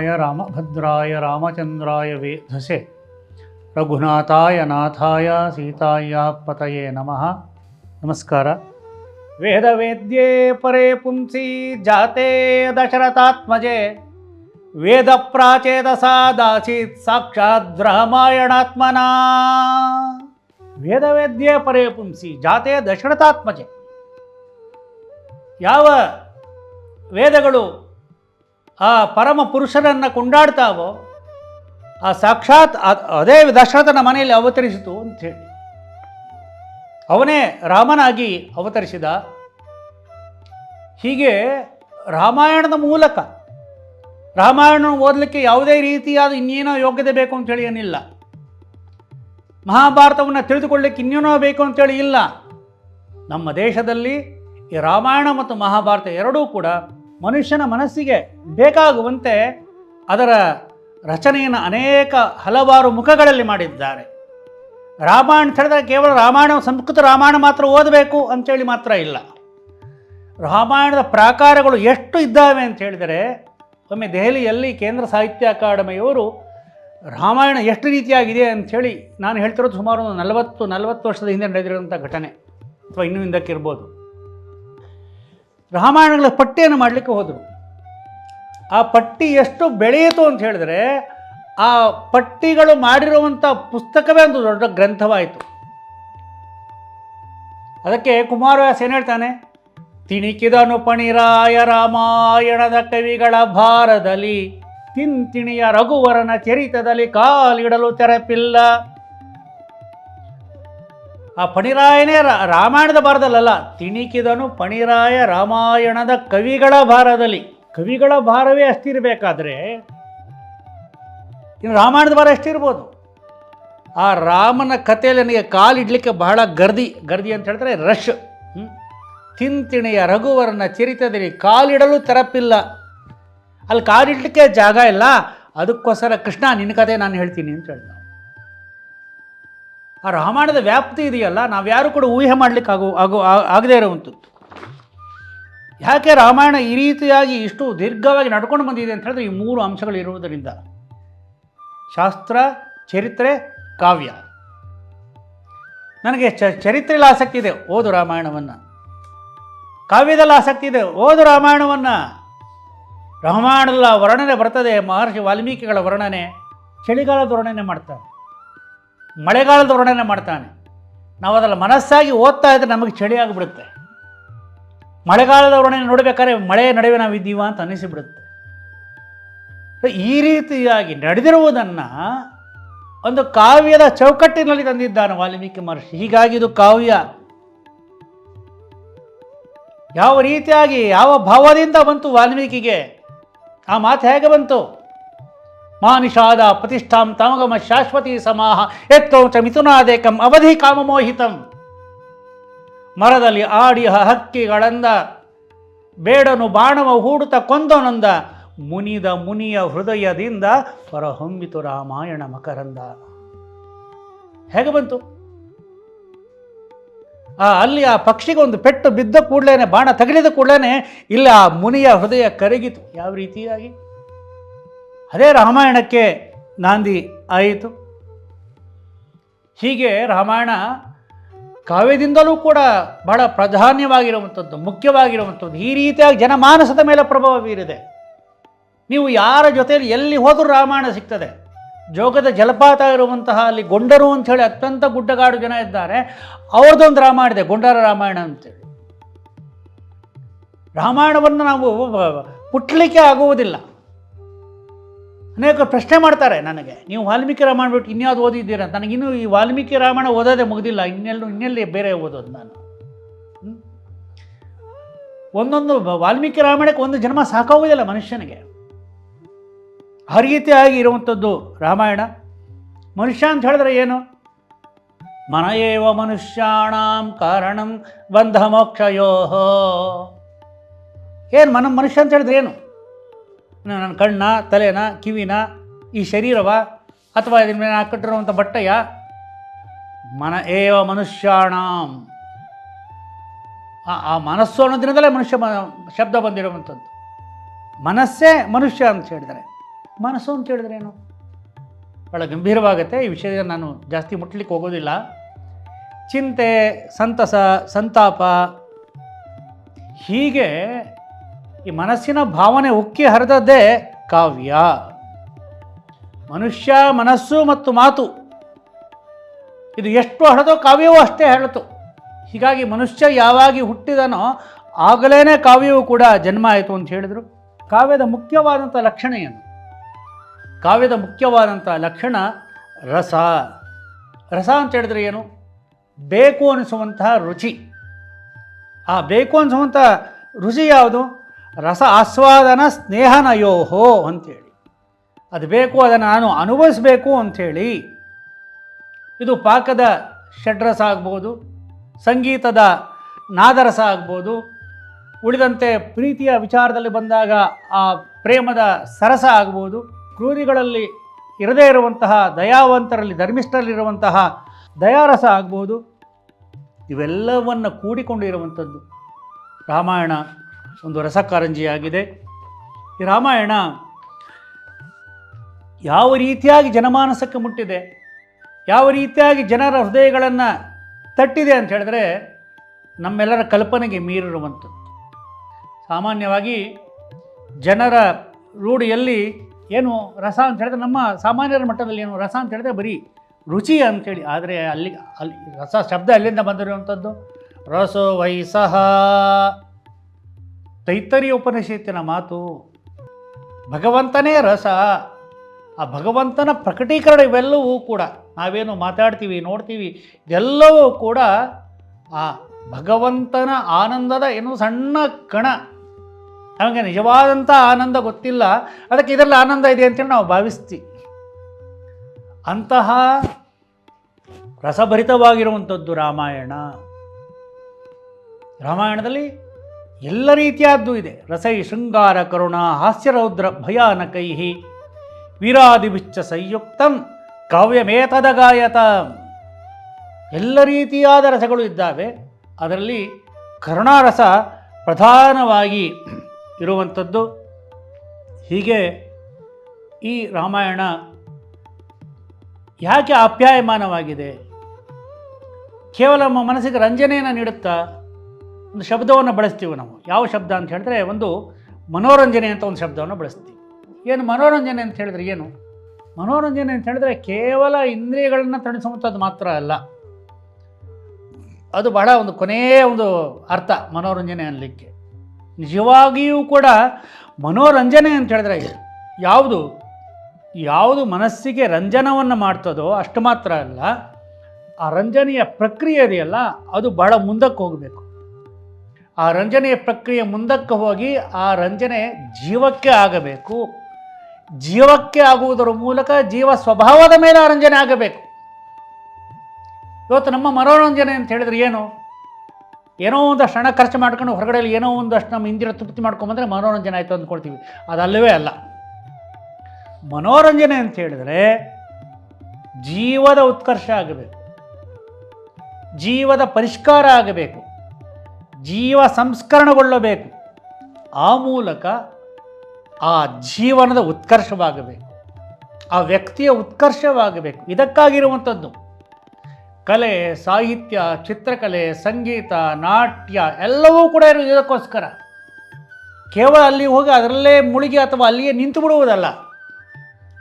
ರಾಮಾಯ ರಾಮಭದ್ರಾಯ ರಾಮಚಂದ್ರಾಯ ವೇಧಸೆ ರಘುನಾಥಾಯ ನಾಥಾಯ ಸೀತಾಯ ಪತಯೇ ನಮಃ. ನಮಸ್ಕಾರ. ವೇದವೇದ್ಯೇ ಪರೇ ಪುಂಸಿ ಜಾತೆ ದಶರಥಾತ್ಮಜೆ. ವೇದ ಪ್ರಾಚೇದಸಾ ದಾಸೀತ್ ಸಾಕ್ಷಾತ್ ವೇದವೇದ್ಯೇ ಪರೇ ಪುಂಸಿ ಜಾತೆ ದಶರಥಾತ್ಮಜೆ. ಯಾವ ವೇದಗಳು ಆ ಪರಮ ಪುರುಷರನ್ನು ಕೊಂಡಾಡ್ತಾವೋ, ಆ ಸಾಕ್ಷಾತ್ ಅದೇ ದಶರಥನ ಮನೆಯಲ್ಲಿ ಅವತರಿಸಿತು ಅಂಥೇಳಿ ಅವನೇ ರಾಮನಾಗಿ ಅವತರಿಸಿದ. ಹೀಗೆ ರಾಮಾಯಣದ ಮೂಲಕ, ರಾಮಾಯಣ ಓದಲಿಕ್ಕೆ ಯಾವುದೇ ರೀತಿಯಾದ ಇನ್ನೇನೋ ಯೋಗ್ಯತೆ ಬೇಕು ಅಂತೇಳಿ ಏನಿಲ್ಲ. ಮಹಾಭಾರತವನ್ನು ತಿಳಿದುಕೊಳ್ಳಿಕ್ಕೆ ಇನ್ನೇನೋ ಬೇಕು ಅಂತೇಳಿ ಇಲ್ಲ. ನಮ್ಮ ದೇಶದಲ್ಲಿ ಈ ರಾಮಾಯಣ ಮತ್ತು ಮಹಾಭಾರತ ಎರಡೂ ಕೂಡ ಮನುಷ್ಯನ ಮನಸ್ಸಿಗೆ ಬೇಕಾಗುವಂತೆ ಅದರ ರಚನೆಯನ್ನು ಅನೇಕ ಹಲವಾರು ಮುಖಗಳಲ್ಲಿ ಮಾಡಿದ್ದಾರೆ. ರಾಮಾಯಣ ಹೇಳಿದ್ರೆ ಕೇವಲ ರಾಮಾಯಣ, ಸಂಸ್ಕೃತ ರಾಮಾಯಣ ಮಾತ್ರ ಓದಬೇಕು ಅಂತೇಳಿ ಮಾತ್ರ ಇಲ್ಲ. ರಾಮಾಯಣದ ಪ್ರಾಕಾರಗಳು ಎಷ್ಟು ಇದ್ದಾವೆ ಅಂತ ಹೇಳಿದರೆ, ಒಮ್ಮೆ ದೆಹಲಿಯಲ್ಲಿ ಕೇಂದ್ರ ಸಾಹಿತ್ಯ ಅಕಾಡೆಮಿಯವರು ರಾಮಾಯಣ ಎಷ್ಟು ರೀತಿಯಾಗಿದೆ ಅಂಥೇಳಿ ನಾನು ಹೇಳ್ತಿರೋದು ಸುಮಾರು ಒಂದು ನಲವತ್ತು ನಲವತ್ತು ವರ್ಷದ ಹಿಂದೆ ನಡೆದಿರುವಂಥ ಘಟನೆ, ಅಥವಾ ಇನ್ನೂ ಹಿಂದಕ್ಕಿರ್ಬೋದು ರಾಮಾಯಣಗಳ ಪಟ್ಟಿಯನ್ನು ಮಾಡಲಿಕ್ಕೆ ಹೋದರು. ಆ ಪಟ್ಟಿ ಎಷ್ಟು ಬೆಳೆಯಿತು ಅಂತ ಹೇಳಿದ್ರೆ, ಆ ಪಟ್ಟಿಗಳು ಮಾಡಿರುವಂಥ ಪುಸ್ತಕವೇ ಒಂದು ದೊಡ್ಡ ಗ್ರಂಥವಾಯಿತು. ಅದಕ್ಕೆ ಕುಮಾರವ್ಯಾಸ ಏನು ಹೇಳ್ತಾನೆ? ತಿಣಿಕಿದನು ಪಣಿರಾಯ ರಾಮಾಯಣದ ಕವಿಗಳ ಭಾರದಲ್ಲಿ ತಿಂತಿಣಿಯ ರಘುವರನ ಚರಿತದಲ್ಲಿ ಕಾಲಿಡಲು ತೆರಪಿಲ್ಲ. ಆ ಪಣಿರಾಯನೇ ರಾಮಾಯಣದ ಭಾರದಲ್ಲಲ್ಲ, ತಿಣಿಕಿದನು ಪಣಿರಾಯ ರಾಮಾಯಣದ ಕವಿಗಳ ಭಾರದಲ್ಲಿ. ಕವಿಗಳ ಭಾರವೇ ಅಷ್ಟಿರಬೇಕಾದ್ರೆ ಇನ್ನು ರಾಮಾಯಣದ ಭಾರ ಎಷ್ಟಿರ್ಬೋದು ಆ ರಾಮನ ಕಥೆಯಲ್ಲಿ ನನಗೆ ಕಾಲಿಡಲಿಕ್ಕೆ ಬಹಳ ಗರ್ದಿ ಗರ್ದಿ ಅಂತ ಹೇಳಿದ್ರೆ ರಶ್? ತಿಂತಿಣಿಯ ರಘುವರನ ಚರಿತದಲ್ಲಿ ಕಾಲಿಡಲು ತರಪ್ಪಿಲ್ಲ ಅಲ್ಲಿ ಕಾಲಿಡಲಿಕ್ಕೆ ಜಾಗ ಇಲ್ಲ. ಅದಕ್ಕೋಸ್ಕರ ಕೃಷ್ಣ ನಿನ್ನ ಕತೆ ನಾನು ಹೇಳ್ತೀನಿ ಅಂತ ಹೇಳಿದ. ಆ ರಾಮಾಯಣದ ವ್ಯಾಪ್ತಿ ಇದೆಯಲ್ಲ ನಾವ್ಯಾರು ಕೂಡ ಊಹೆ ಮಾಡಲಿಕ್ಕೆ ಆಗೋ ಆಗೋ ಆಗದೇ ಇರುವಂಥದ್ದು. ಯಾಕೆ ರಾಮಾಯಣ ಈ ರೀತಿಯಾಗಿ ಇಷ್ಟು ದೀರ್ಘವಾಗಿ ನಡ್ಕೊಂಡು ಬಂದಿದೆ ಅಂತ ಹೇಳಿದ್ರೆ ಈ ಮೂರು ಅಂಶಗಳು ಇರುವುದರಿಂದ. ಶಾಸ್ತ್ರ, ಚರಿತ್ರೆ, ಕಾವ್ಯ. ನನಗೆ ಚ, ಚರಿತ್ರೆಯಲ್ಲಿ ಆಸಕ್ತಿ ಇದೆ, ಓದು ರಾಮಾಯಣವನ್ನು. ಕಾವ್ಯದಲ್ಲಿ ಆಸಕ್ತಿ ಇದೆ, ಓದು ರಾಮಾಯಣವನ್ನು. ರಾಮಾಯಣದ ವರ್ಣನೆ ಬರ್ತದೆ, ಮಹರ್ಷಿ ವಾಲ್ಮೀಕಿಗಳ ವರ್ಣನೆ, ಚಳಿಗಾಲದ ವರ್ಣನೆ ಮಾಡ್ತಾನೆ ಮಳೆಗಾಲದ ವರ್ಣನೆ ಮಾಡ್ತಾನೆ. ನಾವು ಅದರಲ್ಲಿ ಮನಸ್ಸಾಗಿ ಓದ್ತಾ ಇದ್ದರೆ ನಮಗೆ ಚಳಿ ಆಗಿಬಿಡುತ್ತೆ. ಮಳೆಗಾಲದ ವರ್ಣನೆ ನೋಡಬೇಕಾದ್ರೆ ಮಳೆ ನಡುವೆ ನಾವು ಇದ್ದೀವ ಅಂತ ಅನ್ನಿಸಿಬಿಡುತ್ತೆ. ಈ ರೀತಿಯಾಗಿ ನಡೆದಿರುವುದನ್ನು ಒಂದು ಕಾವ್ಯದ ಚೌಕಟ್ಟಿನಲ್ಲಿ ತಂದಿದ್ದಾನೆ ವಾಲ್ಮೀಕಿ ಮಹರ್ಷಿ. ಹೀಗಾಗಿ ಇದು ಕಾವ್ಯ. ಯಾವ ರೀತಿಯಾಗಿ, ಯಾವ ಭಾವದಿಂದ ಬಂತು ವಾಲ್ಮೀಕಿಗೆ? ಆ ಮಾತು ಹೇಗೆ ಬಂತು? ಮಾನಿಷಾದ ಪ್ರತಿಷ್ಠಾಂ ತಮಗಮ ಶಾಶ್ವತಿ ಸಮಾಹ ಎತ್ತೋ ಚ ಮಿಥುನಾದೇಕಂ ಅವಧಿ ಕಾಮಮೋಹಿತಂ ಮರದಲ್ಲಿ ಆಡಿ ಹಕ್ಕಿಗಳಂದ ಬೇಡನು ಬಾಣವ ಹೂಡುತ್ತ ಕೊಂದನಂದ, ಮುನಿದ ಮುನಿಯ ಹೃದಯದಿಂದ ಹೊರಹೊಮ್ಮಿತು ರಾಮಾಯಣ ಮಕರಂದ। ಹೇಗೆ ಬಂತು? ಆ, ಅಲ್ಲಿ ಆ ಪಕ್ಷಿಗೆ ಒಂದು ಪೆಟ್ಟು ಬಿದ್ದ ಕೂಡಲೇ ಬಾಣ ತಗಲಿದ ಕೂಡಲೇ ಇಲ್ಲಿ ಆ ಮುನಿಯ ಹೃದಯ ಕರಗಿತು. ಯಾವ ರೀತಿಯಾಗಿ? ಅದೇ ರಾಮಾಯಣಕ್ಕೆ ನಾಂದಿ ಆಯಿತು. ಹೀಗೆ ರಾಮಾಯಣ ಕಾವ್ಯದಿಂದಲೂ ಕೂಡ ಬಹಳ ಪ್ರಾಧಾನ್ಯವಾಗಿರುವಂಥದ್ದು, ಮುಖ್ಯವಾಗಿರುವಂಥದ್ದು. ಈ ರೀತಿಯಾಗಿ ಜನಮಾನಸದ ಮೇಲೆ ಪ್ರಭಾವ ಬೀರಿದೆ. ನೀವು ಯಾರ ಜೊತೆಯಲ್ಲಿ ಎಲ್ಲಿ ಹೋದರೂ ರಾಮಾಯಣ ಸಿಗ್ತದೆ. ಜೋಗದ ಜಲಪಾತ ಇರುವಂತಹ ಅಲ್ಲಿ ಗೊಂಡರು ಹೇಳಿ ಅತ್ಯಂತ ಗುಡ್ಡಗಾಡು ಜನ ಇದ್ದಾರೆ. ಅವ್ರದ್ದೊಂದು ರಾಮಾಯಣ ಇದೆ, ಗೊಂಡರ ರಾಮಾಯಣ ಅಂತೇಳಿ. ರಾಮಾಯಣವನ್ನು ನಾವು ಪುಟ್ಲಿಕ್ಕೆ ಆಗುವುದಿಲ್ಲ. ಅನೇಕ ಪ್ರಶ್ನೆ ಮಾಡ್ತಾರೆ ನನಗೆ. ನೀವು ವಾಲ್ಮೀಕಿ ರಾಮಾಯಣ ಬಿಟ್ಟು ಇನ್ಯಾವುದು ಓದಿದ್ದೀರ ನನಗಿನ್ನೂ ಈ ವಾಲ್ಮೀಕಿ ರಾಮಾಯಣ ಓದೋದೇ ಮುಗಿದಿಲ್ಲ. ಇನ್ನೆಲ್ಲೂ, ಇನ್ನೆಲ್ಲಿ ಬೇರೆ ಓದೋದು ನಾನು. ಒಂದೊಂದು ವಾಲ್ಮೀಕಿ ರಾಮಾಯಣಕ್ಕೆ ಒಂದು ಜನ್ಮ ಸಾಕಾಗುವುದಿಲ್ಲ ಮನುಷ್ಯನಿಗೆ. ಆ ರೀತಿಯಾಗಿ ಇರುವಂಥದ್ದು ರಾಮಾಯಣ. ಮನುಷ್ಯ ಅಂತ ಹೇಳಿದ್ರೆ ಏನು? ಮನಯೇವ ಮನುಷ್ಯಾಣಾಂ ಕಾರಣಂ ಬಂಧ ಮೋಕ್ಷಯೋ ಏನು ಮನ ಮನುಷ್ಯ ಅಂತ ಹೇಳಿದ್ರೆ ಏನು? ನನ್ನ ಕಣ್ಣ, ತಲೆನ, ಕಿವಿನ, ಈ ಶರೀರವ ಅಥವಾ ಇದ್ರ ಮೇಲೆ ಹಾಕಿಟ್ಟಿರುವಂಥ ಬಟ್ಟೆಯ? ಮನ ಏವ ಮನುಷ್ಯಾಣಾಂ. ಆ- ಮನಸ್ಸು ದಿನದಲ್ಲೇ ಮನುಷ್ಯ ಶಬ್ದ ಬಂದಿರುವಂಥದ್ದು. ಮನಸ್ಸೇ ಮನುಷ್ಯ ಅಂತ ಹೇಳಿದರೆ ಮನಸ್ಸು ಅಂತ ಹೇಳಿದ್ರೆ ಏನು? ಭಾಳ ಗಂಭೀರವಾಗುತ್ತೆ. ಈ ವಿಷಯ ನಾನು ಜಾಸ್ತಿ ಮುಟ್ಲಿಕ್ಕೆ ಹೋಗೋದಿಲ್ಲ. ಚಿಂತೆ, ಸಂತಸ, ಸಂತಾಪ, ಹೀಗೆ ಈ ಮನಸ್ಸಿನ ಭಾವನೆ ಉಕ್ಕಿ ಹರಿದದ್ದೇ ಕಾವ್ಯ. ಮನುಷ್ಯ ಮನಸ್ಸು ಮತ್ತು ಮಾತು. ಇದು ಎಷ್ಟು ಹಳದೋ ಕಾವ್ಯವೂ ಅಷ್ಟೇ ಹೇಳಿತು ಹೀಗಾಗಿ ಮನುಷ್ಯ ಯಾವಾಗಿ ಹುಟ್ಟಿದನೋ ಆಗಲೇ ಕಾವ್ಯವೂ ಕೂಡ ಜನ್ಮ ಆಯಿತು ಅಂತ ಹೇಳಿದರು. ಕಾವ್ಯದ ಮುಖ್ಯವಾದಂಥ ಲಕ್ಷಣ ಏನು? ಕಾವ್ಯದ ಮುಖ್ಯವಾದಂಥ ಲಕ್ಷಣ ರಸ. ರಸ ಅಂತ ಹೇಳಿದ್ರೆ ಏನು? ಬೇಕು ಅನಿಸುವಂತಹ ರುಚಿ. ಆ ಬೇಕು ಅನಿಸುವಂಥ ರುಚಿ ಯಾವುದು? ರಸ ಆಸ್ವಾದನ ಸ್ನೇಹನಯೋಹೋ ಅಂಥೇಳಿ. ಅದು ಬೇಕು, ಅದನ್ನು ನಾನು ಅನುಭವಿಸಬೇಕು ಅಂಥೇಳಿ. ಇದು ಪಾಕದ ಷಡ್ರಸ ಆಗ್ಬೋದು, ಸಂಗೀತದ ನಾದರಸ ಆಗ್ಬೋದು. ಉಳಿದಂತೆ ಪ್ರೀತಿಯ ವಿಚಾರದಲ್ಲಿ ಬಂದಾಗ ಆ ಪ್ರೇಮದ ಸರಸ ಆಗ್ಬೋದು. ಕ್ರೂರಿಗಳಲ್ಲಿ ಇರದೇ ಇರುವಂತಹ ದಯಾವಂತರಲ್ಲಿ ಧರ್ಮಿಷ್ಠರಲ್ಲಿರುವಂತಹ ದಯಾರಸ ಆಗ್ಬೋದು. ಇವೆಲ್ಲವನ್ನು ಕೂಡಿಕೊಂಡಿರುವಂಥದ್ದು ರಾಮಾಯಣ ಒಂದು ರಸಕಾರಂಜಿಯಾಗಿದೆ. ಈ ರಾಮಾಯಣ ಯಾವ ರೀತಿಯಾಗಿ ಜನಮಾನಸಕ್ಕೆ ಮುಟ್ಟಿದೆ, ಯಾವ ರೀತಿಯಾಗಿ ಜನರ ಹೃದಯಗಳನ್ನು ತಟ್ಟಿದೆ ಅಂತ ಹೇಳಿದ್ರೆ ನಮ್ಮೆಲ್ಲರ ಕಲ್ಪನೆಗೆ ಮೀರಿರುವಂಥದ್ದು. ಸಾಮಾನ್ಯವಾಗಿ ಜನರ ರೂಢಿಯಲ್ಲಿ ಏನು ರಸ ಅಂತ ಹೇಳಿದ್ರೆ ನಮ್ಮ ಸಾಮಾನ್ಯರ ಮಟ್ಟದಲ್ಲಿ ಏನು ರಸ ಅಂತ ಹೇಳಿದ್ರೆ ಬರೀ ರುಚಿ ಅಂಥೇಳಿ ಆದರೆ ಅಲ್ಲಿ ಅಲ್ಲಿ ರಸ ಶಬ್ದ ಎಲ್ಲಿಂದ ಬಂದಿರುವಂಥದ್ದು? ರಸೋ ವೈಸಹ ತೈತರಿಯ ಉಪನಿಷತ್ತಿನ ಮಾತು, ಭಗವಂತನೇ ರಸ, ಆ ಭಗವಂತನ ಪ್ರಕಟೀಕರಣ ಇವೆಲ್ಲವೂ ಕೂಡ ನಾವೇನು ಮಾತಾಡ್ತೀವಿ, ನೋಡ್ತೀವಿ, ಇದೆಲ್ಲವೂ ಕೂಡ ಆ ಭಗವಂತನ ಆನಂದದ ಏನು ಸಣ್ಣ ಕಣ. ನಮಗೆ ನಿಜವಾದಂಥ ಆನಂದ ಗೊತ್ತಿಲ್ಲ, ಅದಕ್ಕೆ ಇದರಲ್ಲಿ ಆನಂದ ಇದೆ ಅಂತೇಳಿ ನಾವು ಭಾವಿಸ್ತೀವಿ. ಅಂತಹ ರಸಭರಿತವಾಗಿರುವಂಥದ್ದು ರಾಮಾಯಣ. ರಾಮಾಯಣದಲ್ಲಿ ಎಲ್ಲ ರೀತಿಯಾದ್ದು ಇದೆ. ರಸೈ ಶೃಂಗಾರ ಕರುಣ ಹಾಸ್ಯರೌದ್ರ ಭಯಾನಕೈಹಿ. ವೀರಾದಿಭಿಚ್ಚ ಸಂಯುಕ್ತಂ ಕಾವ್ಯಮೇತದ ಗಾಯತ. ಎಲ್ಲ ರೀತಿಯಾದ ರಸಗಳು ಇದ್ದಾವೆ. ಅದರಲ್ಲಿ ಕರುಣಾರಸ ಪ್ರಧಾನವಾಗಿ ಇರುವಂಥದ್ದು. ಹೀಗೆ ಈ ರಾಮಾಯಣ ಯಾಕೆ ಆಪ್ಯಾಯಮಾನವಾಗಿದೆ? ಕೇವಲ ನಮ್ಮ ಮನಸ್ಸಿಗೆ ರಂಜನೆಯನ್ನು ನೀಡುತ್ತಾ? ಒಂದು ಶಬ್ದವನ್ನು ಬಳಸ್ತೀವಿ ನಾವು. ಯಾವ ಶಬ್ದ ಅಂತ ಹೇಳಿದ್ರೆ ಒಂದು ಮನೋರಂಜನೆ ಅಂತ ಒಂದು ಶಬ್ದವನ್ನು ಬಳಸ್ತೀವಿ. ಏನು ಮನೋರಂಜನೆ ಅಂತ ಹೇಳಿದ್ರೆ ಏನು? ಮನೋರಂಜನೆ ಅಂತ ಹೇಳಿದ್ರೆ ಕೇವಲ ಇಂದ್ರಿಯಗಳನ್ನು ತಣಿಸುವಂಥದ್ದು ಮಾತ್ರ ಅಲ್ಲ. ಅದು ಬಹಳ ಒಂದು ಕೊನೆಯ ಒಂದು ಅರ್ಥ ಮನೋರಂಜನೆ ಅನ್ನಲಿಕ್ಕೆ ನಿಜವಾಗಿಯೂ ಕೂಡ ಮನೋರಂಜನೆ ಅಂತ ಹೇಳಿದ್ರೆ ಯಾವುದು? ಯಾವುದು ಮನಸ್ಸಿಗೆ ರಂಜನವನ್ನು ಮಾಡ್ತದೋ ಅಷ್ಟು ಮಾತ್ರ ಅಲ್ಲ. ಆ ರಂಜನೆಯ ಪ್ರಕ್ರಿಯೆ ಇದೆಯಲ್ಲ, ಅದು ಬಹಳ ಮುಂದಕ್ಕೆ ಹೋಗಬೇಕು. ಆ ರಂಜನೆಯ ಪ್ರಕ್ರಿಯೆ ಮುಂದಕ್ಕೆ ಹೋಗಿ ಆ ರಂಜನೆ ಜೀವಕ್ಕೆ ಆಗಬೇಕು. ಜೀವಕ್ಕೆ ಆಗುವುದರ ಮೂಲಕ ಜೀವ ಸ್ವಭಾವದ ಮೇಲೆ ಆ ರಂಜನೆ ಆಗಬೇಕು. ಇವತ್ತು ನಮ್ಮ ಮನೋರಂಜನೆ ಅಂತ ಹೇಳಿದ್ರೆ ಏನು? ಏನೋ ಒಂದಷ್ಟು ಹಣ ಖರ್ಚು ಮಾಡ್ಕೊಂಡು ಹೊರಗಡೆ ಏನೋ ಒಂದಷ್ಟು ನಮ್ಮ ಇಂದಿರ ತೃಪ್ತಿ ಮಾಡ್ಕೊಂಬಂದ್ರೆ ಮನೋರಂಜನೆ ಆಯಿತು ಅಂದ್ಕೊಳ್ತೀವಿ. ಅದಲ್ಲವೇ ಅಲ್ಲ. ಮನೋರಂಜನೆ ಅಂತ ಹೇಳಿದರೆ ಜೀವದ ಉತ್ಕರ್ಷ ಆಗಬೇಕು. ಜೀವದ ಪರಿಷ್ಕಾರ ಆಗಬೇಕು. ಜೀವ ಸಂಸ್ಕರಣಗೊಳ್ಳಬೇಕು. ಆ ಮೂಲಕ ಆ ಜೀವನದ ಉತ್ಕರ್ಷವಾಗಬೇಕು. ಆ ವ್ಯಕ್ತಿಯ ಉತ್ಕರ್ಷವಾಗಬೇಕು. ಇದಕ್ಕಾಗಿರುವಂಥದ್ದು. ಕಲೆ, ಸಾಹಿತ್ಯ, ಚಿತ್ರಕಲೆ, ಸಂಗೀತ, ನಾಟ್ಯ ಎಲ್ಲವೂ ಕೂಡ ಇರೋದು ಇದಕ್ಕೋಸ್ಕರ. ಕೇವಲ ಅಲ್ಲಿ ಹೋಗಿ ಅದರಲ್ಲೇ ಮುಳುಗಿ ಅಥವಾ ಅಲ್ಲಿಯೇ ನಿಂತು ಬಿಡುವುದಲ್ಲ.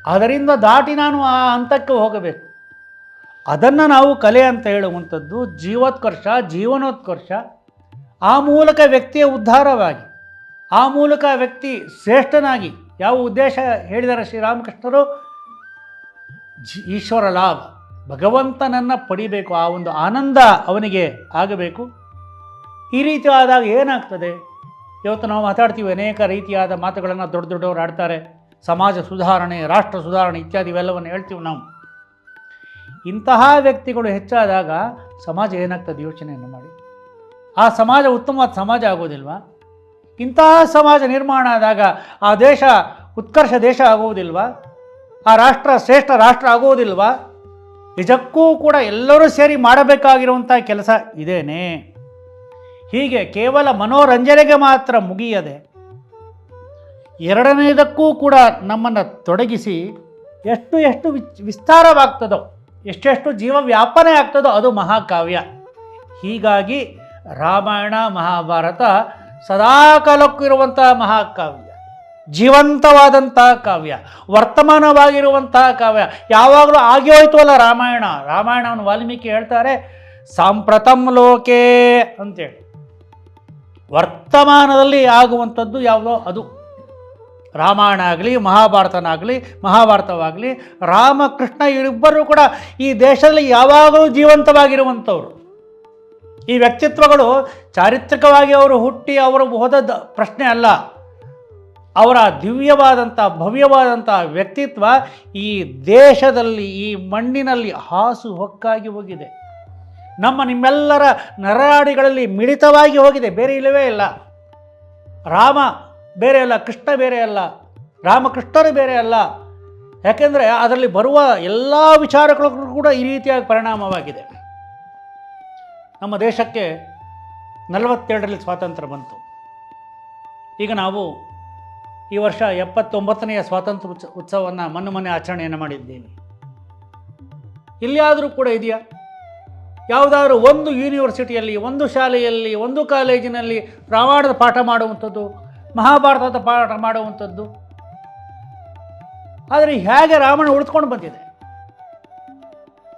ಅದರಿಂದ ದಾಟಿ ನಾನು ಆ ಹಂತಕ್ಕೆ ಹೋಗಬೇಕು. ಅದನ್ನು ನಾವು ಕಲೆ ಅಂತ ಹೇಳುವಂಥದ್ದು ಜೀವೋತ್ಕರ್ಷ, ಜೀವನೋತ್ಕರ್ಷ. ಆ ಮೂಲಕ ವ್ಯಕ್ತಿಯ ಉದ್ಧಾರವಾಗಿ, ಆ ಮೂಲಕ ವ್ಯಕ್ತಿ ಶ್ರೇಷ್ಠನಾಗಿ, ಯಾವ ಉದ್ದೇಶ ಹೇಳಿದ್ದಾರೆ ಶ್ರೀರಾಮಕೃಷ್ಣರು? ಈಶ್ವರ ಲಾಭ. ಭಗವಂತನನ್ನು ಪಡಿಬೇಕು, ಆ ಒಂದು ಆನಂದ ಅವನಿಗೆ ಆಗಬೇಕು. ಈ ರೀತಿ ಆದಾಗ ಏನಾಗ್ತದೆ? ಇವತ್ತು ನಾವು ಮಾತಾಡ್ತೀವಿ ಅನೇಕ ರೀತಿಯಾದ ಮಾತುಗಳನ್ನು ದೊಡ್ಡ ದೊಡ್ಡವರು ಆಡ್ತಾರೆ. ಸಮಾಜ ಸುಧಾರಣೆ, ರಾಷ್ಟ್ರ ಸುಧಾರಣೆ ಇತ್ಯಾದಿ ಇವೆಲ್ಲವನ್ನು ಹೇಳ್ತೀವಿ ನಾವು. ಇಂತಹ ವ್ಯಕ್ತಿಗಳು ಹೆಚ್ಚಾದಾಗ ಸಮಾಜ ಏನಾಗ್ತದೆ? ಯೋಚನೆಯನ್ನು ಮಾಡಿ. ಆ ಸಮಾಜ ಉತ್ತಮವಾದ ಸಮಾಜ ಆಗೋದಿಲ್ವಾ? ಇಂತಹ ಸಮಾಜ ನಿರ್ಮಾಣ ಆದಾಗ ಆ ದೇಶ ಉತ್ಕರ್ಷ ದೇಶ ಆಗುವುದಿಲ್ವಾ ಆ ರಾಷ್ಟ್ರ ಶ್ರೇಷ್ಠ ರಾಷ್ಟ್ರ ಆಗುವುದಿಲ್ವಾ ನಿಜಕ್ಕೂ ಕೂಡ ಎಲ್ಲರೂ ಸೇರಿ ಮಾಡಬೇಕಾಗಿರುವಂಥ ಕೆಲಸ ಇದೇನೆ. ಹೀಗೆ ಕೇವಲ ಮನೋರಂಜನೆಗೆ ಮಾತ್ರ ಮುಗಿಯದೆ ಎರಡನೇದಕ್ಕೂ ಕೂಡ ನಮ್ಮನ್ನು ತೊಡಗಿಸಿ ಎಷ್ಟು ಎಷ್ಟು ವಿಚ್ ವಿಸ್ತಾರವಾಗ್ತದೋ, ಎಷ್ಟೆಷ್ಟು ಜೀವ ವ್ಯಾಪನೆ ಆಗ್ತದೋ ಅದು ಮಹಾಕಾವ್ಯ. ಹೀಗಾಗಿ ರಾಮಾಯಣ, ಮಹಾಭಾರತ ಸದಾಕಾಲಕ್ಕೂ ಇರುವಂತಹ ಮಹಾಕಾವ್ಯ, ಜೀವಂತವಾದಂತಹ ಕಾವ್ಯ, ವರ್ತಮಾನವಾಗಿರುವಂತಹ ಕಾವ್ಯ. ಯಾವಾಗಲೂ ಆಗಿ ಹೋಯ್ತು ಅಲ್ಲ ರಾಮಾಯಣ. ರಾಮಾಯಣವನ್ನು ವಾಲ್ಮೀಕಿ ಹೇಳ್ತಾರೆ, ಸಾಂಪ್ರತಂ ಲೋಕೆ ಅಂತೇಳಿ. ವರ್ತಮಾನದಲ್ಲಿ ಆಗುವಂಥದ್ದು ಯಾವುದೋ ಅದು. ರಾಮಾಯಣ ಆಗಲಿ, ಮಹಾಭಾರತನಾಗಲಿ, ಮಹಾಭಾರತವಾಗಲಿ, ರಾಮಕೃಷ್ಣ ಇವರಿಬ್ಬರೂ ಕೂಡ ಈ ದೇಶದಲ್ಲಿ ಯಾವಾಗಲೂ ಜೀವಂತವಾಗಿರುವಂಥವ್ರು. ಈ ವ್ಯಕ್ತಿತ್ವಗಳು ಚಾರಿತ್ರಿಕವಾಗಿ ಅವರು ಹುಟ್ಟಿ ಅವರು ಹೋದ ಪ್ರಶ್ನೆ ಅಲ್ಲ. ಅವರ ದಿವ್ಯವಾದಂಥ, ಭವ್ಯವಾದಂಥ ವ್ಯಕ್ತಿತ್ವ ಈ ದೇಶದಲ್ಲಿ, ಈ ಮಣ್ಣಿನಲ್ಲಿ ಹಾಸು ಹೊಕ್ಕಾಗಿ ಹೋಗಿದೆ. ನಮ್ಮ ನಿಮ್ಮೆಲ್ಲರ ನರಾಡಿಗಳಲ್ಲಿ ಮಿಳಿತವಾಗಿ ಹೋಗಿದೆ. ಬೇರೆ ಇಲ್ಲವೇ ಇಲ್ಲ. ರಾಮ ಬೇರೆ ಅಲ್ಲ, ಕೃಷ್ಣ ಬೇರೆ ಅಲ್ಲ, ರಾಮಕೃಷ್ಣರು ಬೇರೆ ಅಲ್ಲ. ಯಾಕೆಂದರೆ ಅದರಲ್ಲಿ ಬರುವ ಎಲ್ಲ ವಿಚಾರಗಳು ಕೂಡ ಈ ರೀತಿಯಾಗಿ ಪರಿಣಾಮವಾಗಿದೆ. ನಮ್ಮ ದೇಶಕ್ಕೆ ನಲವತ್ತೆರಡರಲ್ಲಿ ಸ್ವಾತಂತ್ರ್ಯ ಬಂತು. ಈಗ ನಾವು ಈ ವರ್ಷ ಎಪ್ಪತ್ತೊಂಬತ್ತನೆಯ ಸ್ವಾತಂತ್ರ್ಯ ಉತ್ಸ, ಉತ್ಸವವನ್ನು ಮೊನ್ನೆ ಮೊನ್ನೆ ಆಚರಣೆಯನ್ನು ಮಾಡಿದ್ದೀವಿ. ಇಲ್ಲಿಯಾದರೂ ಕೂಡ ಇದೆಯಾ? ಯಾವುದಾದ್ರೂ ಒಂದು ಯೂನಿವರ್ಸಿಟಿಯಲ್ಲಿ, ಒಂದು ಶಾಲೆಯಲ್ಲಿ, ಒಂದು ಕಾಲೇಜಿನಲ್ಲಿ ರಾಮಾಯಣದ ಪಾಠ ಮಾಡುವಂಥದ್ದು, ಮಹಾಭಾರತದ ಪಾಠ ಮಾಡುವಂಥದ್ದು? ಆದರೆ ಹೇಗೆ ರಾಮಾಯಣ ಉಳಿದುಕೊಂಡು ಬಂದಿದೆ.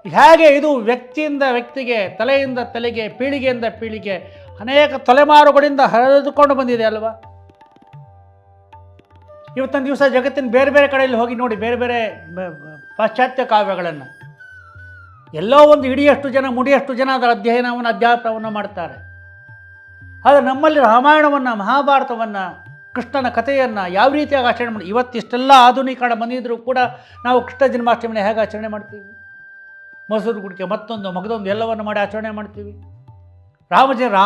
ಹೇಗೆ ಇದು ವ್ಯಕ್ತಿಯಿಂದ ವ್ಯಕ್ತಿಗೆ, ತಲೆಯಿಂದ ತಲೆಗೆ, ಪೀಳಿಗೆಯಿಂದ ಪೀಳಿಗೆ ಅನೇಕ ತಲೆಮಾರುಗಳಿಂದ ಹರಿದುಕೊಂಡು ಬಂದಿದೆ ಅಲ್ವಾ? ಇವತ್ತೊಂದು ದಿವಸ ಜಗತ್ತಿನ ಬೇರೆ ಬೇರೆ ಕಡೆಯಲ್ಲಿ ಹೋಗಿ ನೋಡಿ, ಬೇರೆ ಬೇರೆ ಪಾಶ್ಚಾತ್ಯ ಕಾವ್ಯಗಳನ್ನು. ಎಲ್ಲೋ ಒಂದು ಇಡಿಯಷ್ಟು ಜನ, ಮುಡಿಯಷ್ಟು ಜನ ಅದರ ಅಧ್ಯಯನವನ್ನು ಅಧ್ಯಾಪನವನ್ನು ಮಾಡ್ತಾರೆ. ಆದರೆ ನಮ್ಮಲ್ಲಿ ರಾಮಾಯಣವನ್ನು, ಮಹಾಭಾರತವನ್ನು, ಕೃಷ್ಣನ ಕಥೆಯನ್ನು ಯಾವ ರೀತಿಯಾಗಿ ಆಚರಣೆ ಮಾಡಿ ಇವತ್ತಿಷ್ಟೆಲ್ಲ ಆಧುನೀಕರಣ ಬಂದಿದ್ದರೂ ಕೂಡ ನಾವು ಕೃಷ್ಣ ಜನ್ಮಾಷ್ಟಮಿನ ಹೇಗೆ ಆಚರಣೆ ಮಾಡ್ತೀವಿ? ಮೊಸರು ಕುಡಿಕೆ ಮತ್ತೊಂದು, ಮಗದೊಂದು, ಎಲ್ಲವನ್ನು ಮಾಡಿ ಆಚರಣೆ ಮಾಡ್ತೀವಿ. ರಾಮಜ, ರಾ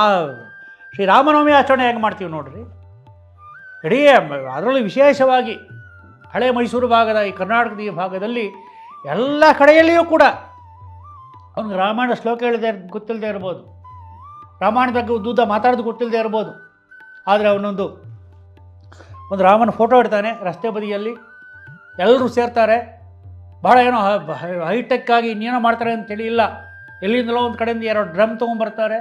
ಶ್ರೀರಾಮನವಮಿ ಆಚರಣೆ ಹೆಂಗೆ ಮಾಡ್ತೀವಿ ನೋಡ್ರಿ? ಇಡೀ, ಅದರಲ್ಲಿ ವಿಶೇಷವಾಗಿ ಹಳೆ ಮೈಸೂರು ಭಾಗದ, ಈ ಕರ್ನಾಟಕದ ಈ ಭಾಗದಲ್ಲಿ ಎಲ್ಲ ಕಡೆಯಲ್ಲಿಯೂ ಕೂಡ ಅವನಿಗೆ ರಾಮಾಯಣ ಶ್ಲೋಕ ಹೇಳಿದೆ ಗೊತ್ತಿಲ್ಲದೆ ಇರ್ಬೋದು. ರಾಮಾಯಣ ಬಗ್ಗೆ ಉದ್ದುದ್ದ ಮಾತಾಡೋದು ಗೊತ್ತಿಲ್ಲದೆ ಇರ್ಬೋದು. ಆದರೆ ಅವನೊಂದು, ಒಂದು ರಾಮನ ಫೋಟೋ ಇಡ್ತಾನೆ ರಸ್ತೆ ಬದಿಯಲ್ಲಿ. ಎಲ್ಲರೂ ಸೇರ್ತಾರೆ. ಭಾಳ ಏನೋ ಹೈಟೆಕ್ ಆಗಿ ಇನ್ನೇನೋ ಮಾಡ್ತಾರೆ ಅಂತ ಇಲ್ಲ. ಎಲ್ಲಿಂದಲೋ ಒಂದು ಕಡೆಯಿಂದ ಎರಡು ಡ್ರಮ್ ತೊಗೊಂಬರ್ತಾರೆ.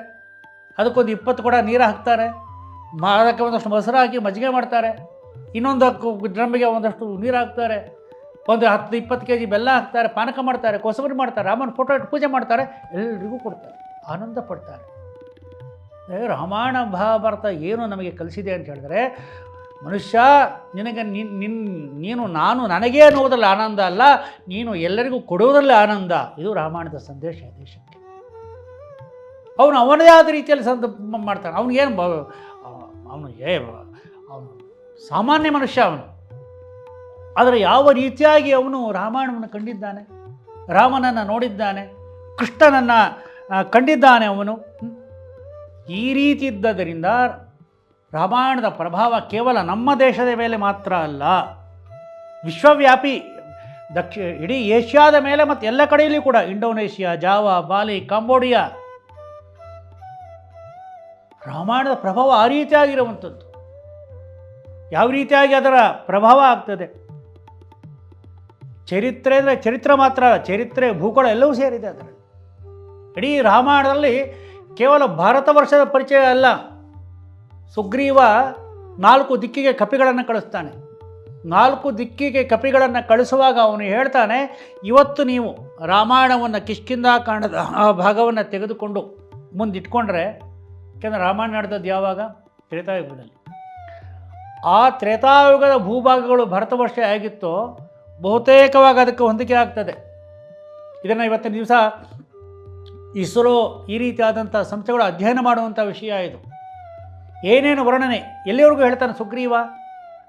ಅದಕ್ಕೊಂದು ಇಪ್ಪತ್ತು ಕೂಡ ನೀರು ಹಾಕ್ತಾರೆ. ಅದಕ್ಕೆ ಒಂದಷ್ಟು ಮೊಸರು ಹಾಕಿ ಮಜ್ಜಿಗೆ ಮಾಡ್ತಾರೆ. ಇನ್ನೊಂದು ಡ್ರಮ್ಮಿಗೆ ಒಂದಷ್ಟು ನೀರು ಹಾಕ್ತಾರೆ. ಒಂದು ಹತ್ತು ಇಪ್ಪತ್ತು ಕೆ ಜಿ ಬೆಲ್ಲ ಹಾಕ್ತಾರೆ, ಪಾನಕ ಮಾಡ್ತಾರೆ, ಕೊಸಬರಿ ಮಾಡ್ತಾರೆ, ರಾಮನ ಫೋಟೋ ಇಟ್ಟು ಪೂಜೆ ಮಾಡ್ತಾರೆ, ಎಲ್ರಿಗೂ ಕೊಡ್ತಾರೆ. ಆನಂದ ಪಡ್ತಾರೆ. ರಾಮಾಯಣ ಮಹಾಭಾರತ ಏನು ನಮಗೆ ಕಲಿಸಿದೆ ಅಂತ ಹೇಳಿದ್ರೆ ಮನುಷ್ಯ, ನಿನಗೆ ನಿನ್ನ ನಿನ್, ನೀನು, ನಾನು ನನಗೇ ಅನ್ನುವುದರಲ್ಲಿ ಆನಂದ ಅಲ್ಲ, ನೀನು ಎಲ್ಲರಿಗೂ ಕೊಡುವುದರಲ್ಲಿ ಆನಂದ. ಇದು ರಾಮಾಯಣದ ಸಂದೇಶ ದೇಶಕ್ಕೆ. ಅವನು ಅವನದೇ ಆದ ರೀತಿಯಲ್ಲಿ ಸಂದ ಮಾಡ್ತಾನೆ. ಅವನಿಗೇನು ಅವನು ಏ, ಅವನು ಸಾಮಾನ್ಯ ಮನುಷ್ಯ ಅವನು. ಆದರೆ ಯಾವ ರೀತಿಯಾಗಿ ಅವನು ರಾಮಾಯಣವನ್ನು ಕಂಡಿದ್ದಾನೆ? ರಾಮನನ್ನು ನೋಡಿದ್ದಾನೆ, ಕೃಷ್ಣನನ್ನು ಕಂಡಿದ್ದಾನೆ ಅವನು? ಈ ರೀತಿ ಇದ್ದದರಿಂದ ರಾಮಾಯಣದ ಪ್ರಭಾವ ಕೇವಲ ನಮ್ಮ ದೇಶದ ಮೇಲೆ ಮಾತ್ರ ಅಲ್ಲ, ವಿಶ್ವವ್ಯಾಪಿ, ದಕ್ಷಿ, ಇಡೀ ಏಷ್ಯಾದ ಮೇಲೆ ಮತ್ತು ಎಲ್ಲ ಕಡೆಯಲ್ಲಿ ಕೂಡ ಇಂಡೋನೇಷ್ಯಾ, ಜಾವಾ, ಬಾಲಿ, ಕಾಂಬೋಡಿಯಾ. ರಾಮಾಯಣದ ಪ್ರಭಾವ ಆ ರೀತಿಯಾಗಿರುವಂಥದ್ದು. ಯಾವ ರೀತಿಯಾಗಿ ಅದರ ಪ್ರಭಾವ ಆಗ್ತದೆ? ಚರಿತ್ರೆ ಅಂದರೆ ಚರಿತ್ರೆ ಮಾತ್ರ ಚರಿತ್ರೆ, ಭೂಗೋಳ ಎಲ್ಲವೂ ಸೇರಿದೆ ಅದರಲ್ಲಿ. ಇಡೀ ರಾಮಾಯಣದಲ್ಲಿ ಕೇವಲ ಭಾರತ ವರ್ಷದ ಪರಿಚಯ ಅಲ್ಲ. ಸುಗ್ರೀವ ನಾಲ್ಕು ದಿಕ್ಕಿಗೆ ಕಪಿಗಳನ್ನು ಕಳಿಸ್ತಾನೆ. ನಾಲ್ಕು ದಿಕ್ಕಿಗೆ ಕಪಿಗಳನ್ನು ಕಳಿಸುವಾಗ ಅವನು ಹೇಳ್ತಾನೆ, ಇವತ್ತು ನೀವು ರಾಮಾಯಣವನ್ನು ಕಿಷ್ಕಿಂದ ಕಾಣದ ಆ ಭಾಗವನ್ನು ತೆಗೆದುಕೊಂಡು ಮುಂದಿಟ್ಕೊಂಡ್ರೆ, ಯಾಕೆಂದರೆ ರಾಮಾಯಣ ನಡೆದದ್ದು ಯಾವಾಗ? ತ್ರೇತಾಯುಗದಲ್ಲಿ. ಆ ತ್ರೇತಾಯುಗದ ಭೂಭಾಗಗಳು ಭರತವರ್ಷ ಆಗಿತ್ತೋ, ಬಹುತೇಕವಾಗಿ ಅದಕ್ಕೆ ಹೊಂದಿಕೆ ಆಗ್ತದೆ. ಇದನ್ನು ಇವತ್ತಿನ ದಿವಸ ಇಸ್ರೋ ಈ ರೀತಿಯಾದಂಥ ಸಂಸ್ಥೆಗಳು ಅಧ್ಯಯನ ಮಾಡುವಂಥ ವಿಷಯ ಇದು. ಏನೇನು ವರ್ಣನೆ? ಎಲ್ಲಿವರೆಗೂ ಹೇಳ್ತಾನೆ ಸುಗ್ರೀವ?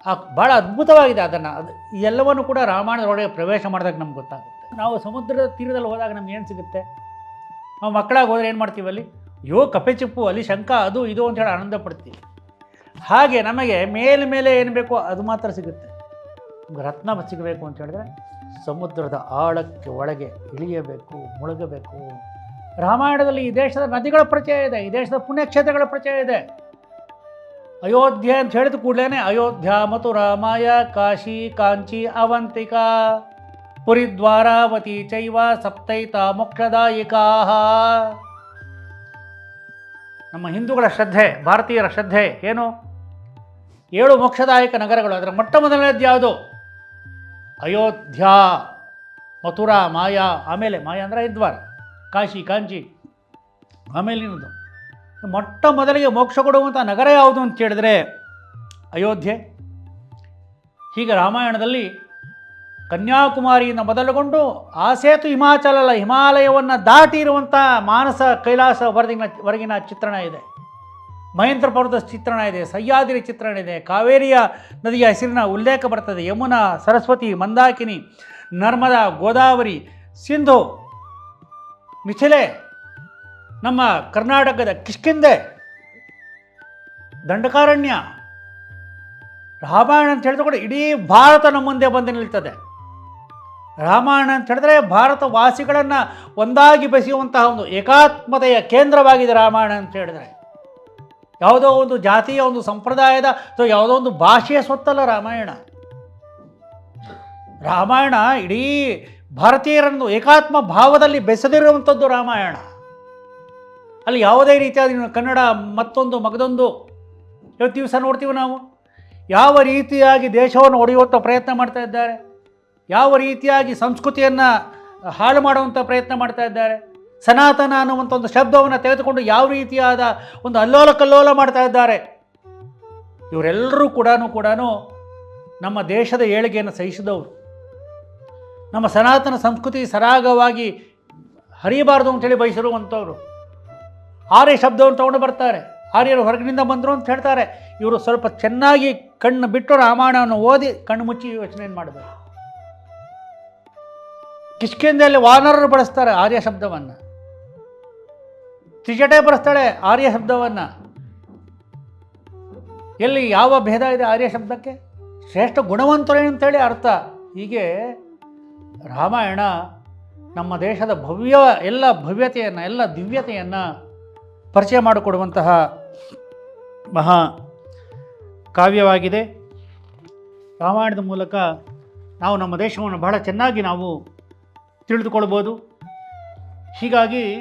ಆ ಭಾಳ ಅದ್ಭುತವಾಗಿದೆ ಅದನ್ನು. ಅದು ಎಲ್ಲವನ್ನು ಕೂಡ ರಾಮಾಯಣದೊಳಗೆ ಪ್ರವೇಶ ಮಾಡಿದಾಗ ನಮ್ಗೆ ಗೊತ್ತಾಗುತ್ತೆ. ನಾವು ಸಮುದ್ರದ ತೀರದಲ್ಲಿ ಹೋದಾಗ ನಮ್ಗೆ ಏನು ಸಿಗುತ್ತೆ? ನಾವು ಮಕ್ಕಳಾಗಿ ಹೋದರೆ ಏನು ಮಾಡ್ತೀವಿ ಅಲ್ಲಿ? ಯೋ ಕಪೆಚಿಪ್ಪು ಅಲ್ಲಿ ಶಂಕ ಅದು ಇದು ಅಂತ ಹೇಳಿ ಆನಂದ ಪಡ್ತೀವಿ. ಹಾಗೆ ನಮಗೆ ಮೇಲೆ ಮೇಲೆ ಏನು ಬೇಕೋ ಅದು ಮಾತ್ರ ಸಿಗುತ್ತೆ. ರತ್ನ ಸಿಗಬೇಕು ಅಂತ ಹೇಳಿದ್ರೆ ಸಮುದ್ರದ ಆಳಕ್ಕೆ ಒಳಗೆ ಇಳಿಯಬೇಕು, ಮುಳುಗಬೇಕು. ರಾಮಾಯಣದಲ್ಲಿ ಈ ದೇಶದ ನದಿಗಳ ಪರಿಚಯ ಇದೆ, ಈ ದೇಶದ ಪುಣ್ಯಕ್ಷೇತ್ರಗಳ ಪರಿಚಯ ಇದೆ. ಅಯೋಧ್ಯೆ ಅಂತ ಹೇಳಿದ ಕೂಡಲೇ ಅಯೋಧ್ಯ ಮತ್ತು ರಾಮಾಯ, ಕಾಶಿ, ಕಾಂಚಿ, ಅವಂತಿಕಾ. ಪುರಿದ್ವಾರಾವತಿ ಚೈವ ಸಪ್ತೈತ ಮೋಕ್ಷದಾಯಿಕಾ ನಮ್ಮ ಹಿಂದೂಗಳ ಶ್ರದ್ಧೆ, ಭಾರತೀಯರ ಶ್ರದ್ಧೆ ಏನು? ಏಳು ಮೋಕ್ಷದಾಯಕ ನಗರಗಳು. ಅದರ ಮೊಟ್ಟ ಮೊದಲನೇದು ಯಾವುದು? ಅಯೋಧ್ಯ, ಮಥುರಾ, ಮಾಯಾ, ಆಮೇಲೆ ಮಾಯಾ ಅಂದರೆ ಹರಿದ್ವಾರ, ಕಾಶಿ, ಕಾಂಚಿ ಆಮೇಲಿನದು ಮೊಟ್ಟ ಮೊದಲಿಗೆ ಮೋಕ್ಷ ಕೊಡುವಂಥ ನಗರ ಯಾವುದು ಅಂತ ಕೇಳಿದ್ರೆ ಅಯೋಧ್ಯೆ. ಹೀಗೆ ರಾಮಾಯಣದಲ್ಲಿ ಕನ್ಯಾಕುಮಾರಿಯಿಂದ ಮೊದಲುಗೊಂಡು ಆ ಸೇತು ಹಿಮಾಚಲ ಅಲ್ಲ ಹಿಮಾಲಯವನ್ನು ದಾಟಿ ಇರುವಂಥ ಮಾನಸ ಕೈಲಾಸ ವರದಿನ ವರೆಗಿನ ಚಿತ್ರಣ ಇದೆ. ಮಹೇಂದ್ರ ಪರ್ವತ ಚಿತ್ರಣ ಇದೆ, ಸಹ್ಯಾದ್ರಿ ಚಿತ್ರಣ ಇದೆ, ಕಾವೇರಿಯ ನದಿಯ ಹೆಸರಿನ ಉಲ್ಲೇಖ ಬರ್ತದೆ, ಯಮುನಾ, ಸರಸ್ವತಿ, ಮಂದಾಕಿನಿ, ನರ್ಮದಾ, ಗೋದಾವರಿ, ಸಿಂಧು, ಮಿಥಿಲೆ ನಮ್ಮ ಕರ್ನಾಟಕದ ಕಿಷ್ಕಿಂದೆ ದಂಡಕಾರಣ್ಯ, ರಾಮಾಯಣ ಅಂತ ಹೇಳಿದ್ರೆ ಕೂಡ ಇಡೀ ಭಾರತ ನಮ್ಮ ಮುಂದೆ ಬಂದು ನಿಲ್ತದೆ. ರಾಮಾಯಣ ಅಂತ ಹೇಳಿದ್ರೆ ಭಾರತ ವಾಸಿಗಳನ್ನು ಒಂದಾಗಿ ಬೆಸೆಯುವಂತಹ ಒಂದು ಏಕಾತ್ಮತೆಯ ಕೇಂದ್ರವಾಗಿದೆ ರಾಮಾಯಣ ಅಂತ ಹೇಳಿದ್ರೆ. ಯಾವುದೋ ಒಂದು ಜಾತಿಯ ಒಂದು ಸಂಪ್ರದಾಯದ ಅಥವಾ ಯಾವುದೋ ಒಂದು ಭಾಷೆಯ ಸ್ವತ್ತಲ್ಲ ರಾಮಾಯಣ. ರಾಮಾಯಣ ಇಡೀ ಭಾರತೀಯರನ್ನು ಏಕಾತ್ಮ ಭಾವದಲ್ಲಿ ಬೆಸೆದಿರುವಂಥದ್ದು ರಾಮಾಯಣ. ಅಲ್ಲಿ ಯಾವುದೇ ರೀತಿಯಾದ ಕನ್ನಡ ಮತ್ತೊಂದು, ಮಗದೊಂದು ಇವತ್ತು ದಿವಸ ನೋಡ್ತೀವಿ ನಾವು. ಯಾವ ರೀತಿಯಾಗಿ ದೇಶವನ್ನು ಒಡೆಯುವಂಥ ಪ್ರಯತ್ನ ಮಾಡ್ತಾ ಇದ್ದಾರೆ. ಯಾವ ರೀತಿಯಾಗಿ ಸಂಸ್ಕೃತಿಯನ್ನು ಹಾಳು ಮಾಡುವಂಥ ಪ್ರಯತ್ನ ಮಾಡ್ತಾ ಇದ್ದಾರೆ. ಸನಾತನ ಅನ್ನುವಂಥ ಒಂದು ಶಬ್ದವನ್ನು ತೆಗೆದುಕೊಂಡು ಯಾವ ರೀತಿಯಾದ ಒಂದು ಅಲ್ಲೋಲ ಕಲ್ಲೋಲ ಮಾಡ್ತಾ ಇದ್ದಾರೆ. ಇವರೆಲ್ಲರೂ ಕೂಡ ಕೂಡ ನಮ್ಮ ದೇಶದ ಏಳಿಗೆಯನ್ನು ಸಹಿಸಿದವರು. ನಮ್ಮ ಸನಾತನ ಸಂಸ್ಕೃತಿ ಸರಾಗವಾಗಿ ಹರಿಯಬಾರದು ಅಂತೇಳಿ ಬಯಸಿರುವಂಥವ್ರು ಆರ್ಯ ಶಬ್ದವನ್ನು ತಗೊಂಡು ಬರ್ತಾರೆ. ಆರ್ಯರು ಹೊರಗಿನಿಂದ ಬಂದರು ಅಂತ ಹೇಳ್ತಾರೆ. ಇವರು ಸ್ವಲ್ಪ ಚೆನ್ನಾಗಿ ಕಣ್ಣು ಬಿಟ್ಟು ರಾಮಾಯಣವನ್ನು ಓದಿ ಕಣ್ಣು ಮುಚ್ಚಿ ಯೋಚನೆ ಮಾಡಬೇಕು? ಕಿಷ್ಕಿಂದೆಯಲ್ಲಿ ವಾನರರು ಬಳಸ್ತಾರೆ ಆರ್ಯ ಶಬ್ದವನ್ನು. ತ್ರಿಜಟೆ ಬಳಸ್ತಾಳೆ ಆರ್ಯ ಶಬ್ದವನ್ನು. ಎಲ್ಲಿ ಯಾವ ಭೇದ ಇದೆ ಆರ್ಯ ಶಬ್ದಕ್ಕೆ? ಶ್ರೇಷ್ಠ ಗುಣವಂತರೇ ಅಂತೇಳಿ ಅರ್ಥ. ಹೀಗೆ ರಾಮಾಯಣ ನಮ್ಮ ದೇಶದ ಭವ್ಯ ಎಲ್ಲ ಭವ್ಯತೆಯನ್ನು, ಎಲ್ಲ ದಿವ್ಯತೆಯನ್ನು ಪರಿಚಯ ಮಾಡಿಕೊಡುವಂತಹ ಮಹಾ ಕಾವ್ಯವಾಗಿದೆ. ರಾಮಾಯಣದ ಮೂಲಕ ನಾವು ನಮ್ಮ ದೇಶವನ್ನು ಬಹಳ ಚೆನ್ನಾಗಿ ನಾವು ತಿಳಿದುಕೊಳ್ಬೋದು. ಹೀಗಾಗಿ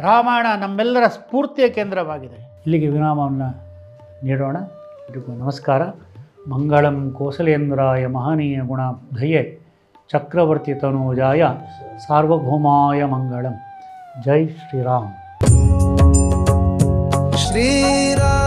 ರಾಮಾಯಣ ನಮ್ಮೆಲ್ಲರ ಸ್ಫೂರ್ತಿಯ ಕೇಂದ್ರವಾಗಿದೆ. ಇಲ್ಲಿಗೆ ವಿರಾಮವನ್ನು ನೀಡೋಣ. ಎಲ್ರಿಗೂ ನಮಸ್ಕಾರ. ಮಂಗಳಂ ಕೋಸಲೇಂದ್ರಾಯ ಮಹನೀಯ ಗುಣಾಬ್ಧಯೇ ಚಕ್ರವರ್ತಿ ತನೋಜಾಯ ಸಾರ್ವಭೌಮಾಯ ಮಂಗಳಂ. ಜೈ ಶ್ರೀರಾಮ್. श्रीराम